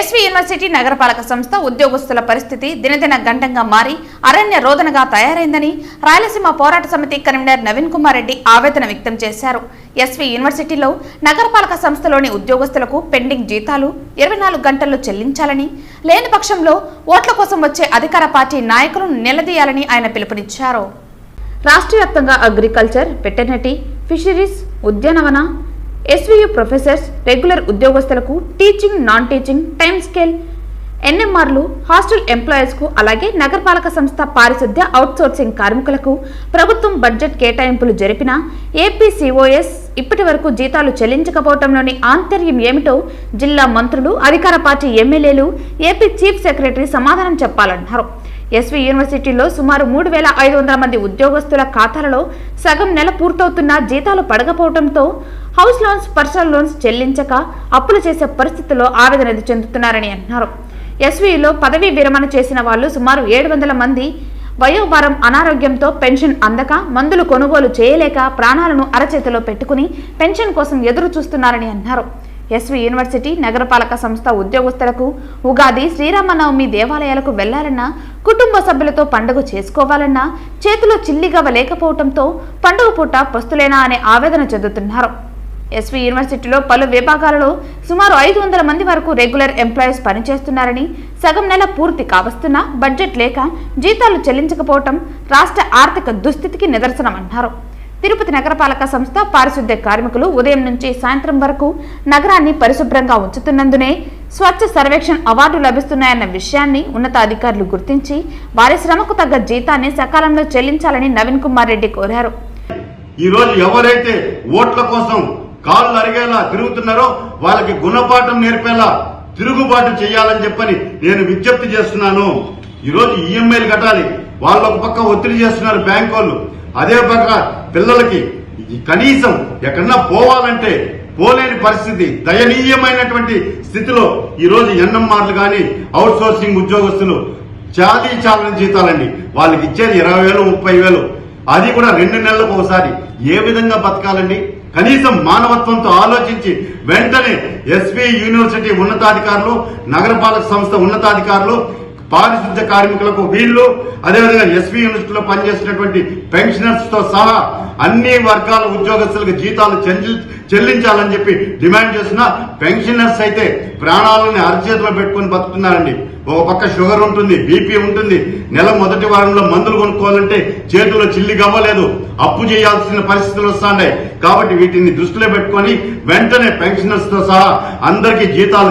SV university నగరపాలక సంస్థ ఉద్యోగస్తుల పరిస్థితి దినదిన గంటంగా మారి అరణ్య రోదనగా తయారైందని రాయలసీమ పోరాట సమితి కన్వీనర్ నవీన్ కుమార్ రెడ్డి ఆవేదన వ్యక్తం చేశారు. ఎస్వి యూనివర్సిటీలో నగరపాలక సంస్థలోని ఉద్యోగస్తులకు పెండింగ్ జీతాలు ఇరవై నాలుగు గంటల్లో చెల్లించాలని లేని పక్షంలో ఓట్ల కోసం వచ్చే అధికార పార్టీ నాయకులను నిలదీయాలని ఆయన పిలుపునిచ్చారు. రాష్ట్ర వ్యాప్తంగా అగ్రికల్చర్ వెటర్నరీ ఫిషరీస్ ఉద్యానవన ఎస్వియు ప్రొఫెసర్స్ రెగ్యులర్ ఉద్యోగస్తులకు teaching non teaching time scale ఎన్ఎంఆర్లు hostel ఎంప్లాయీస్కు అలాగే నగరపాలక సంస్థ పారిశుద్ధ్య అవుట్సోర్సింగ్ కార్మికులకు ప్రభుత్వం బడ్జెట్ కేటాయింపులు జరిపిన ఏపీసీఓఎస్ ఇప్పటి వరకు జీతాలు చెల్లించకపోవడంలోని ఆంతర్యం ఏమిటో జిల్లా మంత్రులు అధికార పార్టీ ఎమ్మెల్యేలు ఏపీ చీఫ్ సెక్రటరీ సమాధానం చెప్పాలన్నారు. ఎస్వి యూనివర్సిటీలో సుమారు మూడు వేల ఐదు వందల మంది ఉద్యోగస్తుల ఖాతాలలో సగం నెల పూర్తవుతున్న జీతాలు పడకపోవడంతో హౌస్ లోన్స్ పర్సనల్ లోన్స్ చెల్లించక అప్పులు చేసే పరిస్థితుల్లో ఆవేదన చెందుతున్నారని అన్నారు. ఎస్వీలో పదవీ విరమణ చేసిన వాళ్ళు సుమారు ఏడు వందల మంది వయోభారం అనారోగ్యంతో పెన్షన్ అందక మందులు కొనుగోలు చేయలేక ప్రాణాలను అరచేతిలో పెట్టుకుని పెన్షన్ కోసం ఎదురు చూస్తున్నారని అన్నారు. ఎస్వి యూనివర్సిటీ నగరపాలక సంస్థ ఉద్యోగస్తులకు ఉగాది శ్రీరామనవమి దేవాలయాలకు వెళ్ళాలన్నా కుటుంబ సభ్యులతో పండుగ చేసుకోవాలన్నా చేతిలో చిల్లిగవ్వ లేకపోవడంతో పండుగ పూట పస్తులేనా అనే ఆవేదన చెందుతున్నారు. ఎస్వి యూనివర్సిటీలో పలు విభాగాలలో సుమారు ఐదు వందల మంది వరకు రెగ్యులర్ ఎంప్లాయీస్ పనిచేస్తున్నారని సగం నెల పూర్తి కావస్తున్నా బడ్జెట్ లేక జీతాలు చెల్లించకపోవటం రాష్ట్ర ఆర్థిక దుస్థితికి నిదర్శనమన్నారు తిరుపతి నగరపాలక సంస్థ పారిశుద్ధ్య కార్మికులు ఉదయం నుంచి సాయంత్రం వరకు నగరాన్ని పరిశుభ్రంగా ఉంచుతున్నందునే స్వచ్ఛ సర్వేక్షణ్ అవార్డు లభిస్తున్నాయన్న విషయాన్ని ఉన్నతాధికారులు గుర్తించి వారి శ్రమకు తగ్గ జీతాన్ని సకాలంలో చెల్లించాలని నవీన్ కుమార్ రెడ్డి కోరారు. ఈ రోజు ఎవరైతే ఓట్ల కోసం కాళ్ళు అరిగేలా తిరుగుతున్నారో వాళ్ళకి గుణపాఠం నేర్పేలా తిరుగుబాటు చేయాలని చెప్పని నేను విజ్ఞప్తి చేస్తున్నాను. ఈరోజు ఈఎంఐలు కట్టాలి. వాళ్ళు ఒక పక్క ఒత్తిడి చేస్తున్నారు బ్యాంక్ వాళ్ళు. అదే పక్క పిల్లలకి కనీసం ఎక్కడన్నా పోవాలంటే పోలేని పరిస్థితి దయనీయమైనటువంటి స్థితిలో ఈ రోజు ఎన్ఎంఆర్లు కానీ అవుట్ సోర్సింగ్ ఉద్యోగస్తులు చాలీ చాలని జీతాలండి. వాళ్ళకి ఇచ్చేది ఇరవై వేలు ముప్పై వేలు. అది కూడా రెండు నెలలకు ఒకసారి. ఏ విధంగా బతకాలండి? కనీసం మానవత్వంతో ఆలోచించి వెంటనే ఎస్వి యూనివర్సిటీ ఉన్నతాధికారులు నగరపాలక సంస్థ ఉన్నతాధికారులు పారిశుద్ధ్య కార్మికులకు వీళ్ళు అదేవిధంగా ఎస్వి లో పనిచేసినటువంటి పెన్షనర్స్తో సహా అన్ని వర్గాల ఉద్యోగస్తులకు జీతాలు చెల్లించాలని చెప్పి డిమాండ్ చేసిన పెన్షనర్స్ అయితే ప్రాణాలని అరచేతిలో పెట్టుకొని బతుకుతున్నారండి. ఒక పక్క షుగర్ ఉంటుంది బీపీ ఉంటుంది. నెల మొదటి వారంలో మందులు కొనుక్కోవాలంటే చేతిలో చిల్లి గవ్వలేదు అప్పు చేయాల్సిన పరిస్థితులు వస్తున్నాయి. కాబట్టి వీటిని దృష్టిలో పెట్టుకొని వెంటనే పెన్షనర్స్తో సహా అందరికీ జీతాలు